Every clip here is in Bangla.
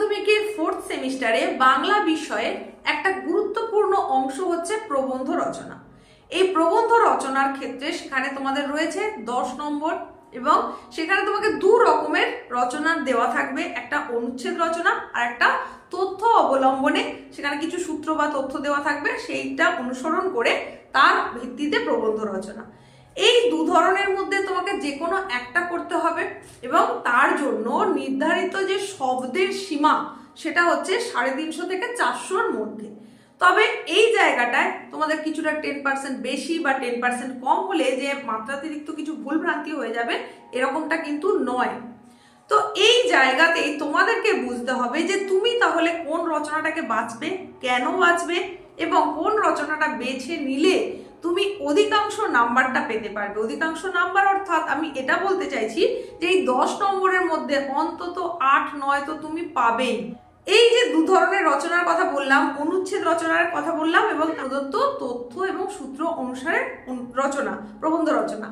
মাধ্যমিকের ফোর্থ সেমিস্টারে বাংলা বিষয়ে একটা গুরুত্বপূর্ণ অংশ হচ্ছে প্রবন্ধ রচনা। এই প্রবন্ধ রচনার ক্ষেত্রে সেখানে তোমাদের রয়েছে দশ নম্বর এবং সেখানে তোমাকে দু রকমের রচনা দেওয়া থাকবে, একটা অনুচ্ছেদ রচনা আর একটা তথ্য অবলম্বনে সেখানে কিছু সূত্র বা তথ্য দেওয়া থাকবে, সেইটা অনুসরণ করে তার ভিত্তিতে প্রবন্ধ রচনা। এই দু ধরনের মধ্যে তোমাকে যে একটা করতে হবে এবং তার জন্য নির্ধারিত যে শব্দের সীমা, সেটা হচ্ছে সাড়ে তিনশো থেকে চারশোর মধ্যে। তবে এই জায়গাটায় তোমাদের কিছুটা টেন পার্সেন্ট বেশি বা টেন পার্সেন্ট কম হলে যে মাত্রাতিরিক্ত কিছু ভুল ভ্রান্তি হয়ে যাবে, এরকমটা কিন্তু নয়। তো এই জায়গাতেই তোমাদেরকে বুঝতে হবে যে তুমি তাহলে কোন রচনাটাকে বাঁচবে, কেন বাঁচবে এবং কোন রচনাটা বেছে নিলে তুমি অধিকাংশ নাম্বারটা পেতে পারবে। অধিকাংশ নাম্বার অর্থাৎ আমি এটা বলতে চাইছি যে এই দশ নম্বরের মধ্যে অন্তত আট, নয় তো তুমি পাবেই। এই যে দু ধরনের রচনার কথা বললাম, অনুচ্ছেদ রচনার কথা বললাম এবং প্রদত্ত তথ্য এবং সূত্র অনুসারে রচনা, প্রবন্ধ রচনা।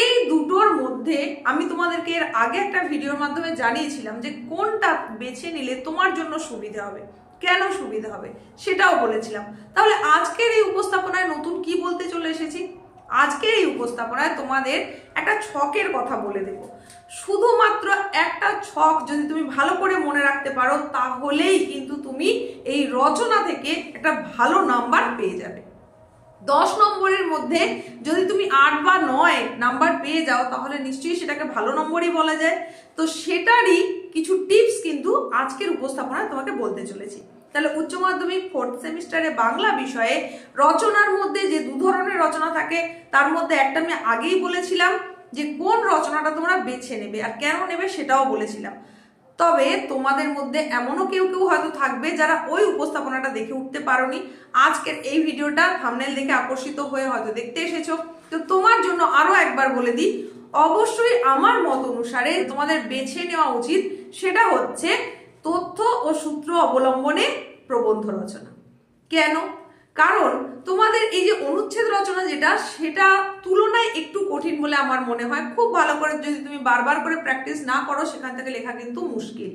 এই দুটোর মধ্যে আমি তোমাদেরকে এর আগে একটা ভিডিওর মাধ্যমে জানিয়েছিলাম যে কোনটা বেছে নিলে তোমার জন্য সুবিধা হবে। কেন সুবিধা হবে? সেটাও বলেছিলাম। তাহলে আজকের এই উপস্থাপনায় নতুন কি বলতে চলে এসেছি? আজকের এই উপস্থাপনায় তোমাদের একটা ছকের কথা বলে দেব। শুধুমাত্র একটা ছক যদি তুমি ভালো করে মনে রাখতে পারো, তাহলেই কিন্তু তুমি এই রচনা থেকে একটা ভালো নাম্বার পেয়ে যাবে। দশ নম্বরের মধ্যে যদি তুমি আট বা নয় নাম্বার পেয়ে যাও, তাহলে নিশ্চয়ই সেটাকে ভালো নম্বরই বলা যায়। তো সেটারই কিছু টিপস কিন্তু আজকের উপস্থাপনায় তোমাকে বলতে চলেছি। তাহলে উচ্চ মাধ্যমিক ফোর্থ সেমিস্টারে বাংলা বিষয়ে রচনার মধ্যে যে দু ধরনের রচনা থাকে, তার মধ্যে একটা আমি আগেই বলেছিলাম যে কোন রচনাটা তোমরা বেছে নেবে আর কেন নেবে সেটাও বলেছিলাম। তবে তোমাদের মধ্যে এমনও কেউ কেউ হয়তো থাকবে যারা ওই উপস্থাপনাটা দেখে উঠতে পারোনি। আজকের এই ভিডিওটা থামনেল দেখে আকর্ষিত হয়ে হয়তো দেখতে এসেছ। তো তোমার জন্য আরও একবার বলে দিই, অবশ্যই আমার মত অনুসারে তোমাদের বেছে নেওয়া উচিত সেটা হচ্ছে তথ্য ও সূত্র অবলম্বনে প্রবন্ধ রচনা। কেন? কারণ তোমাদের এই যে অনুচ্ছেদ রচনা যেটা, সেটা তুলনায় একটু কঠিন বলে আমার মনে হয়। খুব ভালো করে যদি তুমি বারবার করে প্র্যাকটিস না করো, সেখান থেকে লেখা কিন্তু মুশকিল।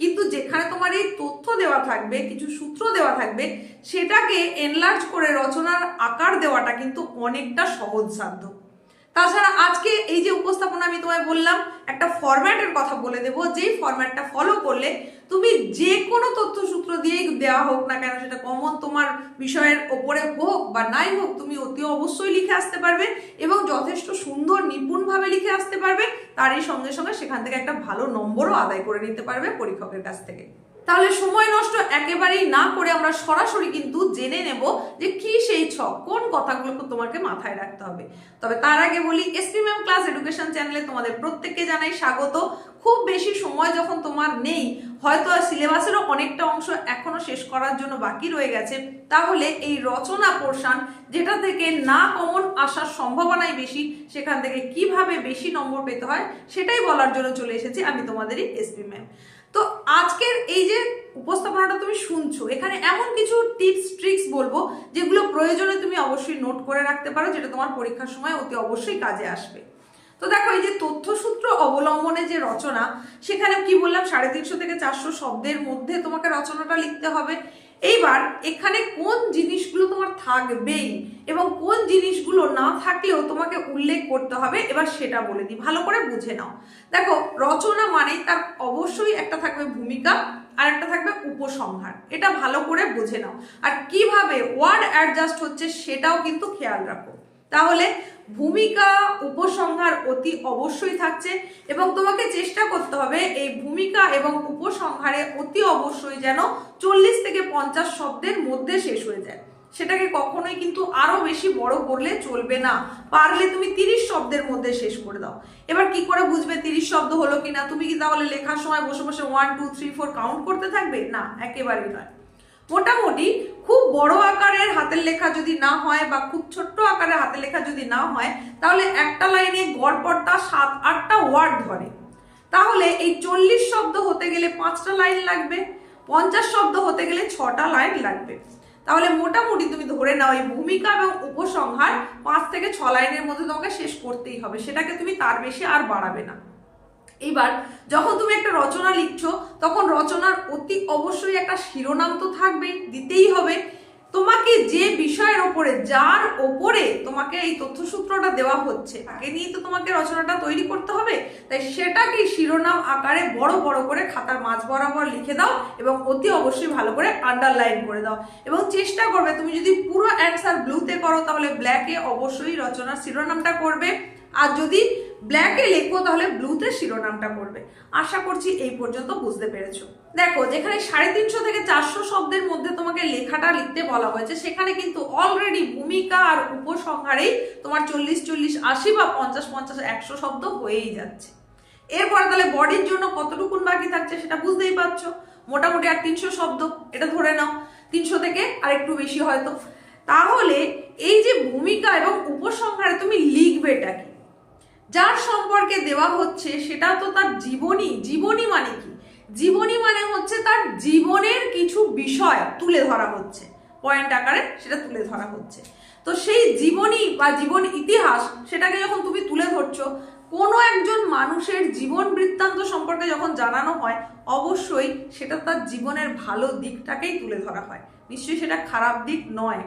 কিন্তু যেখানে তোমার এই তথ্য দেওয়া থাকবে, কিছু সূত্র দেওয়া থাকবে, সেটাকে এনলার্জ করে রচনার আকার দেওয়াটা কিন্তু অনেকটা সহজসাধ্য। তাছাড়া আজকে এই যে উপস্থাপনা আমি তোমায় বললাম, একটা ফরম্যাটের কথা বলে দেবো। যেই ফরম্যাটটা ফলো করলে তুমি যে কোনো তথ্যসূত্র দিয়েই দেওয়া হোক না কেন, সেটা কমন তোমার বিষয়ের ওপরে হোক বা নাই হোক, তুমি অতি অবশ্যই লিখে আসতে পারবে এবং যথেষ্ট সুন্দর নিপুণভাবে লিখে আসতে পারবে। তারই সঙ্গে সঙ্গে সেখান থেকে একটা ভালো নম্বরও আদায় করে নিতে পারবে পরীক্ষকের কাছ থেকে। তাহলে সময় নষ্ট একেবারেই না করে আমরা সরাসরি কিন্তু জেনে নেব যে কি সেই ছক, কোন কথাগুলো তোমাকে মাথায় রাখতে হবে। তবে তার আগে বলি এসপি ম্যাম ক্লাস এডুকেশন চ্যানেলে তোমাদের প্রত্যেককে জানাই স্বাগত। খুব বেশি সময় যখন তোমার নেই, হয়তো সিলেবাসেরও অনেকটা অংশ এখনও শেষ করার জন্য বাকি রয়ে গেছে, তাহলে এই রচনা পোর্শন যেটা থেকে না কমন আসার সম্ভাবনাই বেশি, সেখান থেকে কীভাবে বেশি নম্বর পেতে হয়, সেটাই বলার জন্য চলে এসেছি আমি তোমাদেরই এসপি ম্যাম তো আজকের এই যে উপস্থাপনাটা তুমি শুনছো, এখানে এমন কিছু টিপস ট্রিক্স বলব যেগুলো প্রয়োজনে তুমি অবশ্যই নোট করে রাখতে পারো, যেটা তোমার পরীক্ষার সময় অতি অবশ্যই কাজে আসবে। তো দেখো, এই যে তথ্যসূত্র অবলম্বনে যে রচনা, সেখানে কি বললাম, সাড়ে তিনশো থেকে চারশো শব্দের মধ্যে তোমাকে রচনাটা লিখতে হবে। এইবার এখানে কোন জিনিসগুলো তোমার থাকবেই এবং জিনিসগুলো না থাকলেও তোমাকে উল্লেখ করতে হবে, এবার সেটা বলে দিই। ভালো করে বুঝে নাও। দেখো, রচনা মানেই তার অবশ্যই একটা থাকবে ভূমিকা, আর একটা থাকবে উপসংহার। এটা ভালো করে বুঝে নাও। আর কীভাবে ওয়ার্ড অ্যাডজাস্ট হচ্ছে সেটাও কিন্তু খেয়াল রাখো। তাহলে ভূমিকা, উপসংহার অতি অবশ্যই থাকছে, এবং তোমাকে চেষ্টা করতে হবে এই ভূমিকা এবং উপসংহারে অতি অবশ্যই যেন চল্লিশ থেকে পঞ্চাশ শব্দের মধ্যে শেষ হয়ে যায়। সেটাকে কখনোই কিন্তু আরও বেশি বড় করলে চলবে না। পারলে তুমি তিরিশ শব্দের মধ্যে শেষ করে দাও। এবার কি করে বুঝবে তিরিশ শব্দ হলো কিনা? তুমি কি তাহলে লেখার সময় বসে বসে one two three four count করতে থাকবে? না, একেবারেই নয়। মোটামুটি খুব বড় আকারের হাতের লেখা যদি না হয় বা খুব ছোট্ট আকারের হাতের লেখা যদি না হয়, তাহলে একটা লাইনে গড়পড়তা সাত, আটটা ওয়ার্ড ধরে। তাহলে এই চল্লিশ শব্দ হতে গেলে পাঁচটা লাইন লাগবে, পঞ্চাশ শব্দ হতে গেলে ছটা লাইন লাগবে। তাহলে মোটামুটি তুমি ধরে নাও এই ভূমিকা এবং উপসংহার পাঁচ থেকে ছ লাইনের মধ্যে তোমাকে শেষ করতেই হবে। সেটাকে তুমি তার বেশি আর বাড়াবে না। এবার যখন তুমি একটা রচনা লিখছো, তখন রচনার অতি অবশ্যই একটা শিরোনাম তো থাকবেই, দিতেই হবে। তোমাকে যে বিষয়ের ওপরে, যার ওপরে তোমাকে এই তথ্যসূত্রটা দেওয়া হচ্ছে, তাকে নিয়েই তো তোমাকে রচনাটা তৈরি করতে হবে। তাই সেটাকে শিরোনাম আকারে বড় বড় করে খাতার মাঝ বরাবর লিখে দাও এবং অতি অবশ্যই ভালো করে আন্ডারলাইন করে দাও। এবং চেষ্টা করবে, তুমি যদি পুরো অ্যান্সার ব্লুতে করো, তাহলে ব্ল্যাকে অবশ্যই রচনার শিরোনামটা করবে। আর যদি ব্ল্যাকে লেখো তাহলে ব্লুতে শিরোনামটা করবে আশা করছি এই পর্যন্ত বুঝতে পেরেছ। দেখো, যেখানে সাড়ে তিনশো থেকে চারশো শব্দের মধ্যে তোমাকে লেখাটা লিখতে বলা হয়েছে, সেখানে কিন্তু অলরেডি ভূমিকা আর উপসংহারেই তোমার চল্লিশ চল্লিশ, আশি বা পঞ্চাশ পঞ্চাশ, একশো শব্দ হয়েই যাচ্ছে। এরপরে তাহলে বডির জন্য কতটুকুন বাকি থাকছে সেটা বুঝতেই পারছ। মোটামুটি আর তিনশো শব্দ, এটা ধরে নাও, তিনশো থেকে আর একটু বেশি হয়তো। তাহলে এই যে ভূমিকা এবং উপসংহারে তুমি লিখবেটা কি? যার সম্পর্কে দেওয়া হচ্ছে সেটা তো তার জীবনী। জীবনী মানে কি? জীবনী মানে হচ্ছে তার জীবনের কিছু বিষয় তুলে ধরা হচ্ছে। পয়েন্ট আকারে সেটা তুলে ধরা হচ্ছে। তো সেই জীবনী বা জীবন ইতিহাস সেটাকে যখন তুমি তুলে ধরছো, কোনো একজন মানুষের জীবন বৃত্তান্ত সম্পর্কে যখন জানানো হয়, অবশ্যই সেটা তার জীবনের ভালো দিকটাকেই তুলে ধরা হয়। নিশ্চয়ই সেটা খারাপ দিক নয়।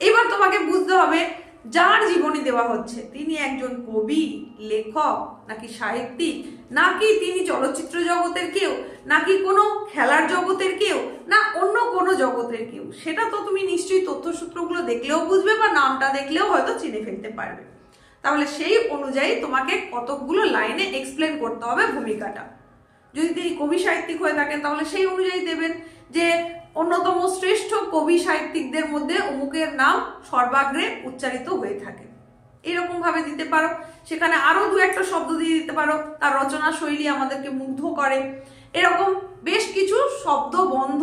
এবার তোমাকে বুঝতে হবে যার জীবনী দেওয়া হচ্ছে, তিনি একজন কবি, লেখক, নাকি সাহিত্যিক, নাকি তিনি চলচ্চিত্র জগতের কেউ, নাকি কোনো খেলার জগতের কেউ, না অন্য কোনো জগতের কেউ, সেটা তো তুমি নিশ্চয়ই তথ্যসূত্রগুলো দেখলেও বুঝবে বা নামটা দেখলেও হয়তো চিনে ফেলতে পারবে। তাহলে সেই অনুযায়ী তোমাকে কতকগুলো লাইনে এক্সপ্লেন করতে হবে ভূমিকাটা। যদি তিনি কবি, সাহিত্যিক হয়ে থাকেন, তাহলে সেই অনুযায়ী দেবেন যে অন্যতম শ্রেষ্ঠ কবি সাহিত্যিকদের মধ্যে অমুকের নাম সর্বাগ্রে উচ্চারিত হয়ে থাকে। এরকম ভাবে দিতে পারো। সেখানে আরও দু একটা শব্দ দিয়ে দিতে পারো। তার রচনা শৈলী আমাদেরকে মুগ্ধ করে। এরকম বেশ কিছু শব্দ বন্ধ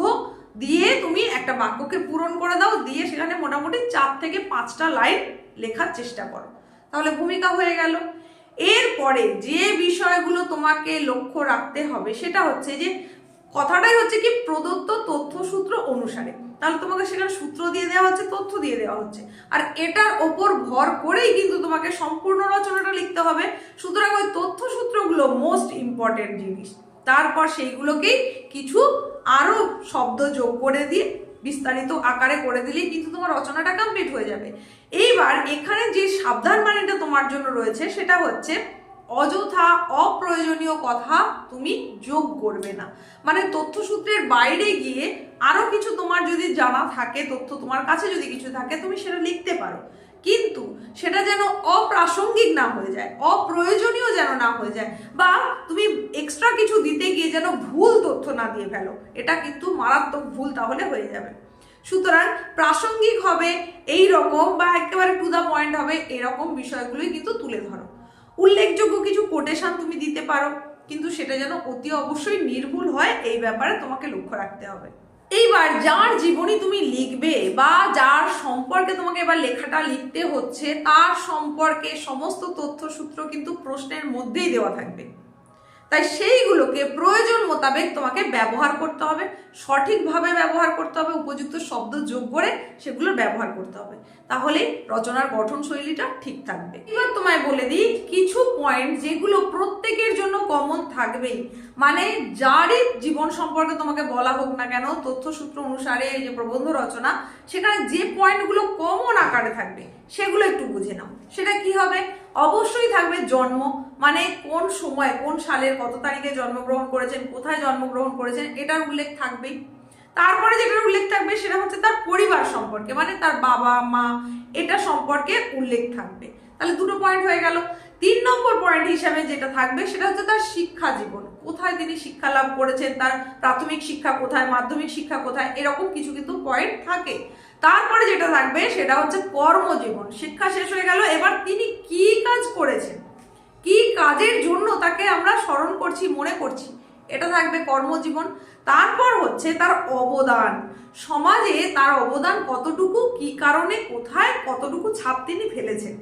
দিয়ে তুমি একটা বাক্যকে পূরণ করে দাও। দিয়ে সেখানে মোটামুটি চার থেকে পাঁচটা লাইন লেখার চেষ্টা করো। তাহলে ভূমিকা হয়ে গেল। এরপরে যে বিষয়গুলো তোমাকে লক্ষ্য রাখতে হবে সেটা হচ্ছে যে কথাটাই হচ্ছে কি, প্রদত্ত তথ্যসূত্র অনুসারে। তাহলে তোমাকে সেখানে সূত্র দিয়ে দেওয়া হচ্ছে, তথ্য দিয়ে দেওয়া হচ্ছে। আর এটার ওপর ভর করেই কিন্তু তোমাকে সম্পূর্ণ রচনাটা লিখতে হবে। সুতরাং ওই তথ্যসূত্রগুলো মোস্ট ইম্পর্টেন্ট জিনিস। তারপর সেইগুলোকেই কিছু আরও শব্দ যোগ করে দিয়ে, বিস্তারিত আকারে করে দিলেই কিন্তু তোমার রচনাটা কমপ্লিট হয়ে যাবে। এইবার এখানে যে সাবধান মানেটা তোমার জন্য রয়েছে, সেটা হচ্ছে অযথা অপ্রয়োজনীয় কথা তুমি যোগ করবে না। মানে তথ্যসূত্রের বাইরে গিয়ে আরও কিছু তোমার যদি জানা থাকে, তথ্য তোমার কাছে যদি কিছু থাকে, তুমি সেটা লিখতে পারো। কিন্তু সেটা যেন অপ্রাসঙ্গিক না হয়ে যায়, অপ্রয়োজনীয় যেন না হয়ে যায়, বা তুমি এক্সট্রা কিছু দিতে গিয়ে যেন ভুল তথ্য না দিয়ে ফেলো, এটা কিন্তু মারাত্মক ভুল তাহলে হয়ে যাবে। সুতরাং প্রাসঙ্গিক হবে এই রকম বা একেবারে টু দা পয়েন্ট হবে এরকম বিষয়গুলোই কিন্তু তুলে ধরো। উল্লেখযোগ্য কিছু কোটেশন তুমি দিতে পারো, কিন্তু সেটা যেন অতি অবশ্যই নির্ভুল হয়, এই ব্যাপারে তোমাকে লক্ষ্য রাখতে হবে। এইবার যার জীবনী তুমি লিখবে বা যার সম্পর্কে তোমাকে এবার লেখাটা লিখতে হচ্ছে, তার সম্পর্কে সমস্ত তথ্যসূত্র কিন্তু প্রশ্নের মধ্যেই দেওয়া থাকবে। তাই সেইগুলোকে প্রয়োজন মোতাবেক তোমাকে ব্যবহার করতে হবে, সঠিকভাবে ব্যবহার করতে হবে, উপযুক্ত শব্দ যোগ করে সেগুলো ব্যবহার করতে হবে। তাহলে রচনার গঠন শৈলীটা ঠিক থাকবে। এবার তোমায় বলে দিই, কিছু পয়েন্ট যেগুলো প্রত্যেকের জন্য কমন থাকবেই। মানে যারই জীবন সম্পর্কে তোমাকে বলা হোক না কেন, তথ্যসূত্র অনুসারে এই যে প্রবন্ধ রচনা, সেখানে যে পয়েন্টগুলো কমন আকারে থাকবে, সেগুলো একটু বুঝে নাও। সেটা কি হবে? অবশ্যই থাকবে জন্ম মানে কোন সময়, কোন সালের কত তারিখে জন্মগ্রহণ করেছেন, কোথায় জন্মগ্রহণ করেছেন, এটার উল্লেখ থাকবেই। তারপরে যেটার উল্লেখ থাকবে সেটা হচ্ছে তার পরিবার সম্পর্কে মানে তার বাবা, মা, এটা সম্পর্কে উল্লেখ থাকবে। তাহলে দুটো পয়েন্ট হয়ে গেল। তিন নম্বর পয়েন্ট হিসাবে যেটা থাকবে সেটা হচ্ছে তার শিক্ষা জীবন, কোথায় তিনি শিক্ষা লাভ করেছেন, তার প্রাথমিক শিক্ষা কোথায়, মাধ্যমিক শিক্ষা কোথায়, এরকম কিছু কিন্তু পয়েন্ট থাকে। তারপরে যেটা থাকবে সেটা হচ্ছে কর্মজীবন। শিক্ষা শেষ হয়ে গেল। এবার তিনি কি কাজ করেছেন? কি কাজের জন্য তাকে আমরা স্মরণ করছি, মনে করছি? এটা থাকবে কর্মজীবন। তারপর হচ্ছে তার অবদান। সমাজে তার অবদান কতটুকু, কি কারণে, কোথায়, কতটুকু ছাপ তিনি ফেলেছেন?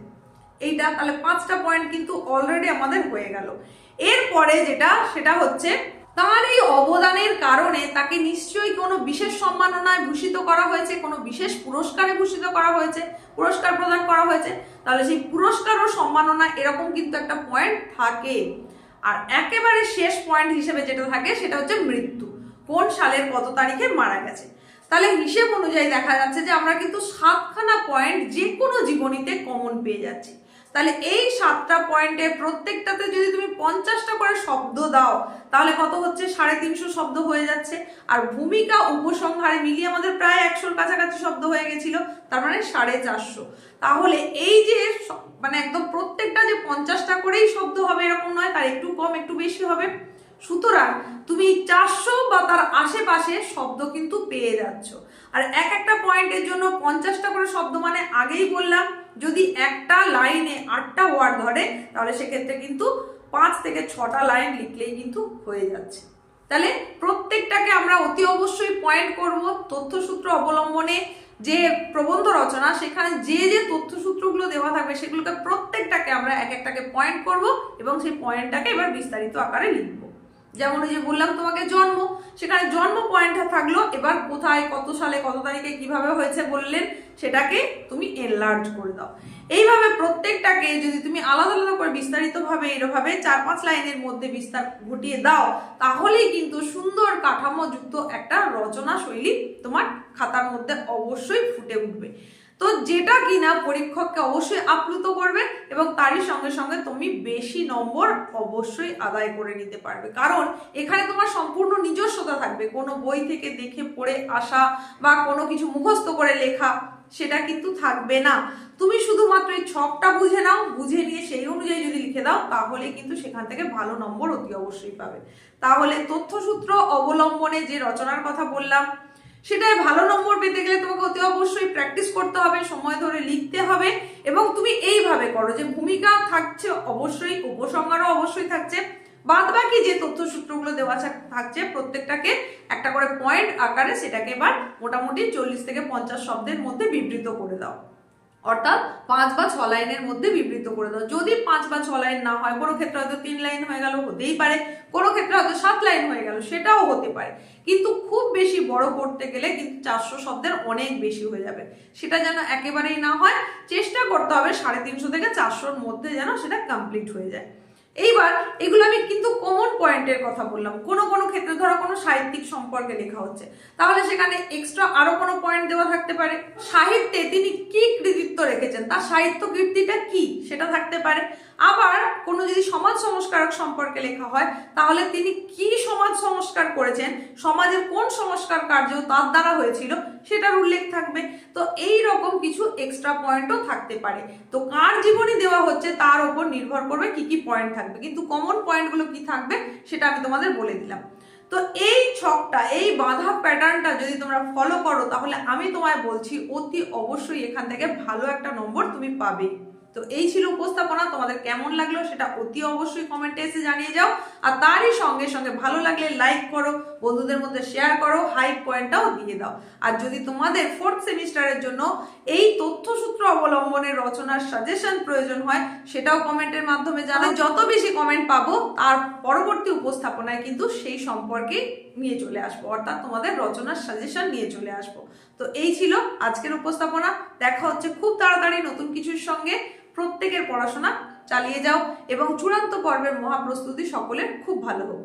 এইটা তাহলে পাঁচটা পয়েন্ট কিন্তু অলরেডি আমাদের হয়ে গেল। এরপরে যেটা, সেটা হচ্ছে তার এই অবদানের কারণে তাকে নিশ্চয়ই কোনো বিশেষ সম্মাননায় ভূষিত করা হয়েছে, কোনো বিশেষ পুরস্কারে ভূষিত করা হয়েছে, পুরস্কার প্রদান করা হয়েছে। তাহলে সেই পুরস্কার ও সম্মাননা এরকম কিন্তু একটা পয়েন্ট থাকে। আর একেবারে শেষ পয়েন্ট হিসেবে যেটা থাকে সেটা হচ্ছে মৃত্যু। কোন সালের কত তারিখে মারা গেছে? তাহলে হিসেব অনুযায়ী দেখা যাচ্ছে যে আমরা কিন্তু সাতখানা পয়েন্ট যে কোনো জীবনীতে কমন পেয়ে যাচ্ছি। তাহলে এই সাতটা পয়েন্টে প্রত্যেকটাতে যদি তুমি পঞ্চাশটা করে শব্দ দাও, তাহলে কত হচ্ছে? সাড়ে তিনশো শব্দ হয়ে যাচ্ছে। আর ভূমিকা উপসংহারে মিলিয়ে আমাদের প্রায় একশোর কাছাকাছি শব্দ হয়ে গেছিল, তার মানে সাড়ে চারশো। তাহলে এই যে মানে একদম প্রত্যেকটা যে পঞ্চাশটা করেই শব্দ হবে এরকম নয়, তার একটু কম, একটু বেশি হবে। সুতরাং তুমি চারশো বা তার আশেপাশে শব্দ কিন্তু পেয়ে যাচ্ছ। আর এক একটা পয়েন্টের জন্য পঞ্চাশটা করে শব্দ মানে আগেই বললাম যদি একটা লাইনে আটটা ওয়ার্ড ধরে, তাহলে সেক্ষেত্রে কিন্তু পাঁচ থেকে ছটা লাইন লিখলেই কিন্তু হয়ে যাচ্ছে। তাহলে প্রত্যেকটাকে আমরা অতি অবশ্যই পয়েন্ট করব তথ্যসূত্র অবলম্বনে যে প্রবন্ধ রচনা, সেখানে যে যে তথ্যসূত্রগুলো দেওয়া থাকবে, সেগুলোকে প্রত্যেকটাকে আমরা এক একটাকে পয়েন্ট করব এবং সেই পয়েন্টটাকে এবার বিস্তারিত আকারে লিখব। যেমন ওই যে বললাম তোমাকে জন্ম সেখানে জন্ম পয়েন্টটা থাকল। এবার কোথায়, কত সালে, কত তারিখে কীভাবে হয়েছে বললেন, সেটাকে তুমি এনলার্জ করে দাও। এইভাবে প্রত্যেকটাকে যদি তুমি আলাদা আলাদা করে বিস্তারিতভাবে, এরভাবে চার পাঁচ লাইনের মধ্যে বিস্তার ঘটিয়ে দাও, তাহলেই কিন্তু সুন্দর কাঠামোযুক্ত একটা রচনা শৈলী তোমার খাতার মধ্যে অবশ্যই ফুটে উঠবে। তো যেটা কিনা পরীক্ষককে অবশ্যই আপ্লুত করবে এবং তারই সঙ্গে সঙ্গে তুমি বেশি নম্বর অবশ্যই আদায় করে নিতে পারবে। কারণ এখানে তোমার সম্পূর্ণ নিজস্বতা থাকবে। কোনো বই থেকে দেখে পড়ে আসা বা কোনো কিছু মুখস্থ করে লেখা সেটা কিন্তু থাকবে না। তুমি শুধুমাত্র এই ছকটা বুঝে নাও, বুঝে নিয়ে সেই অনুযায়ী যদি লিখে দাও তাহলে কিন্তু সেখান থেকে ভালো নম্বর অতি অবশ্যই পাবে। তাহলে তথ্যসূত্র অবলম্বনে যে রচনার কথা বললাম সেটাই ভালো নম্বর পেতে গেলে তোমাকে অতি অবশ্যই প্র্যাকটিস করতে হবে, সময় ধরে লিখতে হবে এবং তুমি এইভাবে করো যে ভূমিকা থাকছে অবশ্যই, উপসংহারও অবশ্যই থাকছে। বাদ বাকি যে তথ্যসূত্রগুলো দেওয়া থাক- থাকছে প্রত্যেকটাকে একটা করে পয়েন্ট আকারে সেটাকে এবার মোটামুটি চল্লিশ থেকে পঞ্চাশ শব্দের মধ্যে বিবৃত করে দাও। অর্থাৎ পাঁচ বা ছ লাইনের মধ্যে বিবৃত করে দাও। যদি পাঁচ বা ছ লাইন না হয়, কোনো ক্ষেত্রে হয়তো তিন লাইন হয়ে গেল, হতেই পারে। কোনো ক্ষেত্রে হয়তো সাত লাইন হয়ে গেল, সেটাও হতে পারে। কিন্তু খুব বেশি বড় করতে গেলে কিন্তু চারশো শব্দের অনেক বেশি হয়ে যাবে। সেটা যেন একেবারেই না হয়, চেষ্টা করতে হবে সাড়ে তিনশো থেকে চারশোর মধ্যে যেন সেটা কমপ্লিট হয়ে যায়। এইবার এগুলো আমি পয়েন্টের কথা বললাম। কোনো কোনো ক্ষেত্রে ধরো কোনো সাহিত্যিক সম্পর্কে লেখা হচ্ছে। তাহলে সেখানে এক্সট্রা আরও কোনো পয়েন্ট দেওয়া থাকতে পারে। সাহিত্যে তিনি কি কৃতিত্ব রেখেছেন? তার সাহিত্য কীর্তিটা কি? সেটা থাকতে পারে। আবার কোনো যদি সমাজ সংস্কারক সম্পর্কে লেখা হয়, তাহলে তিনি কি সমাজ সংস্কার করেছেন, সমাজের কোন সংস্কার কার্য তার দ্বারা হয়েছিল সেটার উল্লেখ থাকবে। তো এই রকম কিছু এক্সট্রা পয়েন্টও থাকতে পারে। তো কার জীবনী দেওয়া হচ্ছে তার উপর নির্ভর করবে কি কি পয়েন্ট থাকবে। কিন্তু কমন পয়েন্টগুলো কি থাকবে সেটা আমি তোমাদের বলে দিলাম। তো এই ছকটা, এই বাঁধা প্যাটার্নটা যদি তোমরা ফলো করো, তাহলে আমি তোমায় বলছি অতি অবশ্যই এখান থেকে ভালো একটা নম্বর তুমি পাবে। তো এই ছিল উপস্থাপনা, তোমাদের কেমন লাগল সেটা অতি অবশ্যই কমেন্টে এসে জানিয়ে যাও। আর তারই সঙ্গে সঙ্গে ভালো লাগলে লাইক করো, বন্ধুদের মধ্যে শেয়ার করো হাই পয়েন্টটাও দিয়ে দাও। আর যদি তোমাদের ফোর্থ সেমিস্টারের জন্য এই তথ্যসূত্র অবলম্বনের রচনার সাজেশন প্রয়োজন হয়, সেটাও কমেন্টের মাধ্যমে জানাও। যত বেশি কমেন্ট পাবো, তার পরবর্তী উপস্থাপনায় কিন্তু সেই সম্পর্কে নিয়ে চলে আসব, অর্থাৎ তোমাদের রচনার সাজেশন নিয়ে চলে আসব। তো এই ছিল আজকের উপস্থাপনা। দেখা হচ্ছে খুব তাড়াতাড়ি নতুন কিছুর সঙ্গে। প্রত্যেকের পড়াশোনা চালিয়ে যাও এবং চূড়ান্ত পর্বের মহাপ্রস্তুতি সকলের খুব ভালো হোক।